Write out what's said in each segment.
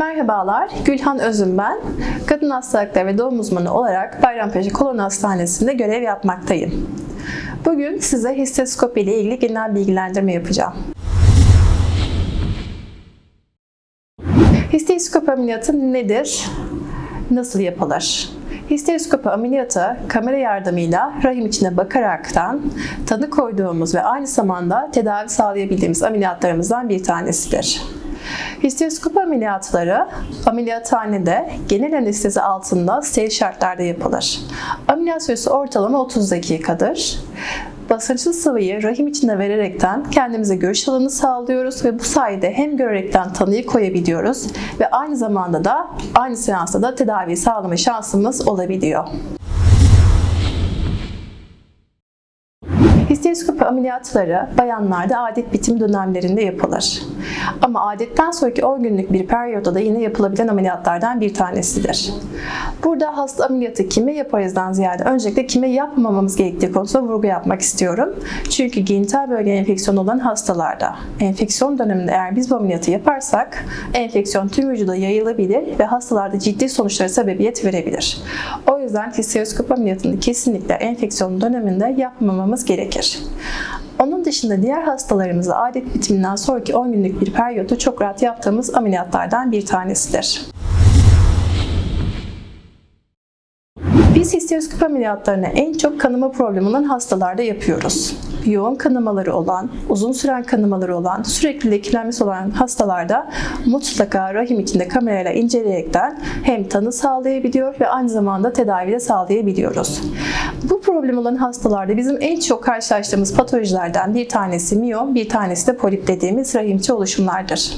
Merhabalar, Gülhan Özüm ben. Kadın hastalıkları ve doğum uzmanı olarak Bayrampaşa Kolon Hastanesi'nde görev yapmaktayım. Bugün size histeroskopi ile ilgili genel bilgilendirme yapacağım. Histeroskopi ameliyatı nedir? Nasıl yapılır? Histeroskopi ameliyatı kamera yardımıyla rahim içine bakaraktan tanı koyduğumuz ve aynı zamanda tedavi sağlayabildiğimiz ameliyatlarımızdan bir tanesidir. Histeroskopi ameliyatları ameliyathanede genel anestezi altında steril şartlarda yapılır. Ameliyat süresi ortalama 30 dakikadır. Basınçlı sıvıyı rahim içine vererekten kendimize görüş alanı sağlıyoruz ve bu sayede hem görerekten tanıyı koyabiliyoruz ve aynı zamanda da aynı seansta da tedavi sağlama şansımız olabiliyor. Histeroskopi ameliyatları bayanlarda adet bitim dönemlerinde yapılır. Ama adetten sonraki 10 günlük bir periyoda da yine yapılabilen ameliyatlardan bir tanesidir. Burada hasta ameliyatı kime yaparızdan ziyade öncelikle kime yapmamamız gerektiği konusunda vurgu yapmak istiyorum. Çünkü genital bölge enfeksiyonu olan hastalarda enfeksiyon döneminde eğer biz bu ameliyatı yaparsak enfeksiyon tüm vücuda yayılabilir ve hastalarda ciddi sonuçlara sebebiyet verebilir. O yüzden histeroskopi ameliyatını kesinlikle enfeksiyon döneminde yapmamamız gerekir. Onun dışında diğer hastalarımızda adet bitiminden sonraki 10 günlük bir periyodu çok rahat yaptığımız ameliyatlardan bir tanesidir. Biz histeroskopi ameliyatlarını en çok kanama problemi olan hastalarda yapıyoruz. Yoğun kanamaları olan, uzun süren kanamaları olan, sürekli lekelenmesi olan hastalarda mutlaka rahim içinde kamerayla inceleyerekten hem tanı sağlayabiliyor ve aynı zamanda tedavi de sağlayabiliyoruz. Bu problem olan hastalarda bizim en çok karşılaştığımız patolojilerden bir tanesi miyom, bir tanesi de polip dediğimiz rahimçi oluşumlardır.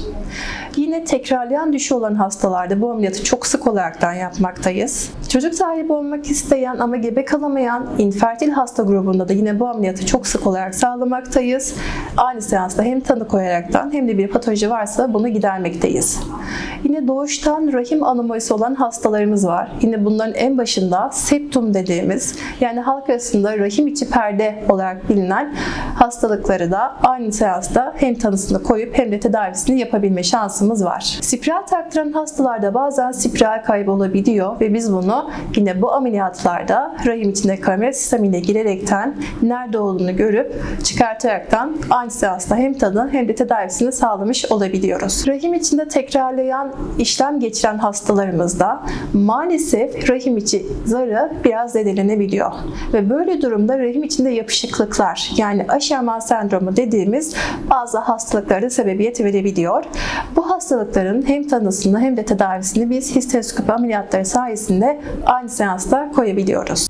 Yine tekrarlayan düşü olan hastalarda bu ameliyatı çok sık olaraktan yapmaktayız. Çocuk sahibi olmak isteyen ama gebe kalamayan infertil hasta grubunda da yine bu ameliyatı çok sık olarak sağlamaktayız. Aynı seansta hem tanı koyaraktan hem de bir patoloji varsa bunu gidermekteyiz. Yine doğuştan rahim anomalisi olan hastalarımız var. Yine bunların en başında septum dediğimiz yani halk arasında rahim içi perde olarak bilinen hastalıkları da aynı seansta hem tanısını koyup hem de tedavisini yapabilme şansımız var. Spiral taktıran hastalarda bazen spiral kaybı olabiliyor ve biz bunu yine bu ameliyatlarda rahim içinde kamera sistemiyle girerekten nerede olduğunu görüp çıkartaraktan aynı seansta hem tanı hem de tedavisini sağlamış olabiliyoruz. Rahim içinde tekrarlayan işlem geçiren hastalarımızda maalesef rahim içi zarı biraz zedelenebiliyor. Ve böyle durumda rahim içinde yapışıklıklar yani Asherman sendromu dediğimiz bazı hastalıklara sebebiyet verebiliyor. Bu hastalıkların hem tanısını hem de tedavisini biz histeroskopi ameliyatları sayesinde aynı seansta koyabiliyoruz.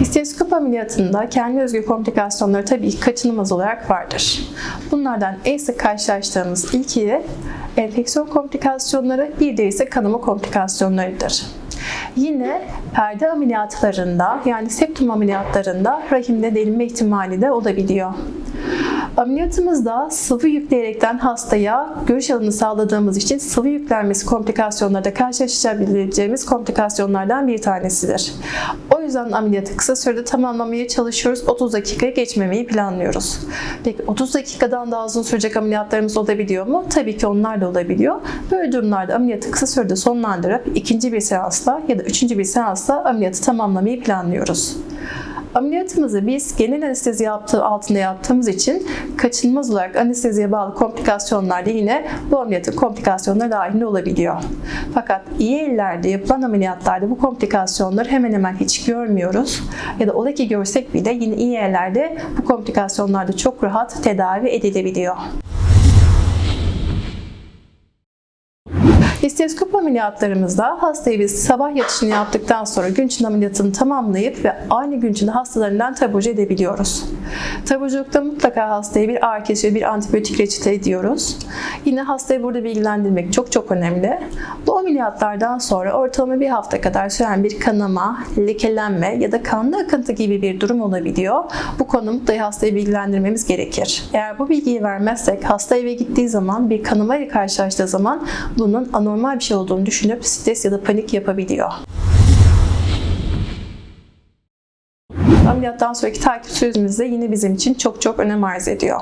Histeroskop ameliyatında kendi özgü komplikasyonları tabii kaçınılmaz olarak vardır. Bunlardan en sık karşılaştığımız ilki enfeksiyon komplikasyonları, bir de ise kanama komplikasyonlarıdır. Yine perde ameliyatlarında yani septum ameliyatlarında rahimde delinme ihtimali de olabiliyor. Ameliyatımızda sıvı yükleyerekten hastaya görüş alanı sağladığımız için sıvı yüklenmesi komplikasyonlarda karşılaşabileceğimiz komplikasyonlardan bir tanesidir. O yüzden ameliyatı kısa sürede tamamlamaya çalışıyoruz. 30 dakikaya geçmemeyi planlıyoruz. Peki 30 dakikadan daha uzun sürecek ameliyatlarımız olabiliyor mu? Tabii ki onlar da olabiliyor. Böyle durumlarda ameliyatı kısa sürede sonlandırıp ikinci bir seansla ya da üçüncü bir seansla ameliyatı tamamlamayı planlıyoruz. Ameliyatımızı biz genel anestezi yaptığı altında yaptığımız için kaçınılmaz olarak anesteziye bağlı komplikasyonlar da yine bu ameliyatın komplikasyonları dahil olabiliyor. Fakat iyi ellerde yapılan ameliyatlarda bu komplikasyonları hemen hemen hiç görmüyoruz. Ya da ola ki görsek bile yine iyi ellerde bu komplikasyonlarda çok rahat tedavi edilebiliyor. Histeroskop ameliyatlarımızda hastayı biz sabah yatışını yaptıktan sonra gün içinde ameliyatını tamamlayıp ve aynı gün içinde hastalarından taburcu edebiliyoruz. Taburculukta mutlaka hastaya bir ağrı kesici bir antibiyotik reçete ediyoruz. Yine hastayı burada bilgilendirmek çok çok önemli. Bu ameliyatlardan sonra ortalama bir hafta kadar süren bir kanama, lekelenme ya da kanlı akıntı gibi bir durum olabiliyor. Bu konu mutlaka hastayı bilgilendirmemiz gerekir. Eğer bu bilgiyi vermezsek hasta eve gittiği zaman bir kanama ile karşılaştığı zaman bunun anormal bir şey olduğunu düşünüp stres ya da panik yapabiliyor. Ameliyattan sonraki takip sürecimizde yine bizim için çok çok önem arz ediyor.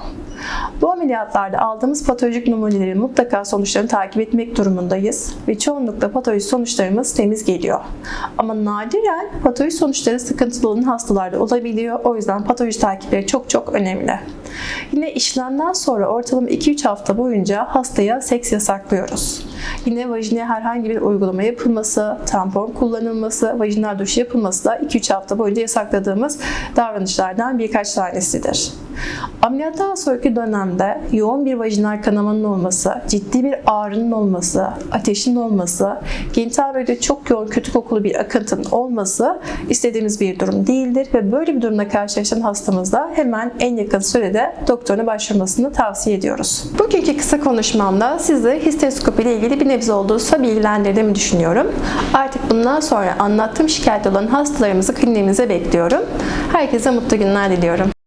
Bu ameliyatlarda aldığımız patolojik numunelerin mutlaka sonuçlarını takip etmek durumundayız ve çoğunlukla patoloji sonuçlarımız temiz geliyor. Ama nadiren patoloji sonuçları sıkıntılı olan hastalarda olabiliyor. O yüzden patoloji takipleri çok çok önemli. Yine işlemden sonra ortalama 2-3 hafta boyunca hastaya seks yasaklıyoruz. Yine vajinaya herhangi bir uygulama yapılması, tampon kullanılması, vajinal duş yapılması da 2-3 hafta boyunca yasakladığımız davranışlardan birkaç tanesidir. Ameliyattan sonraki dönemde yoğun bir vajinal kanamanın olması, ciddi bir ağrının olması, ateşin olması, genital bölgede çok yoğun kötü kokulu bir akıntının olması istediğimiz bir durum değildir ve böyle bir durumla karşılaşan hastamızda hemen en yakın sürede doktoruna başvurmasını tavsiye ediyoruz. Bugünkü kısa konuşmamda sizi histeroskopi ile ilgili bir nebze olduğu bilgilendirdiğimi düşünüyorum. Artık bundan sonra anlattığım şikayet olan hastalarımızı kliniğimize bekliyorum. Herkese mutlu günler diliyorum.